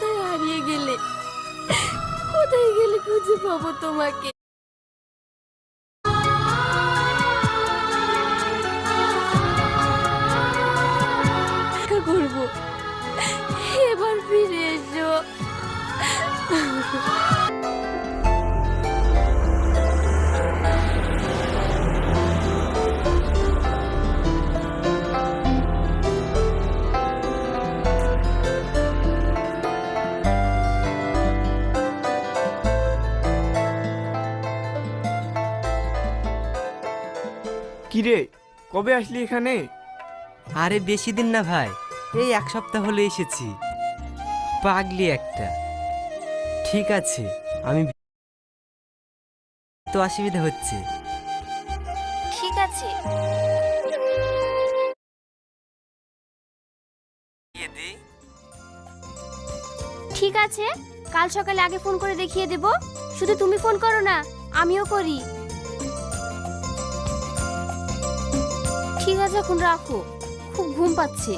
কোথায় হারিয়ে গেলে? কোথায় গেলে খুঁজে পাবো তোমাকে? করব এবার ফিরে এসে। কিরে কবে আসলি এখানে? আরে বেশি দিন না ভাই এই এক সপ্তাহ হলে এসেছি। পাগলি একটা। ঠিক আছে আমি তো অসুবিধা হচ্ছে। ঠিক আছে। ঠিক আছে কাল সকালে আগে ফোন করে দেখিয়ে দেব। শুধু তুমি ফোন করো না আমিও করি। এখন রাখো খুব ঘুম পাচ্ছে।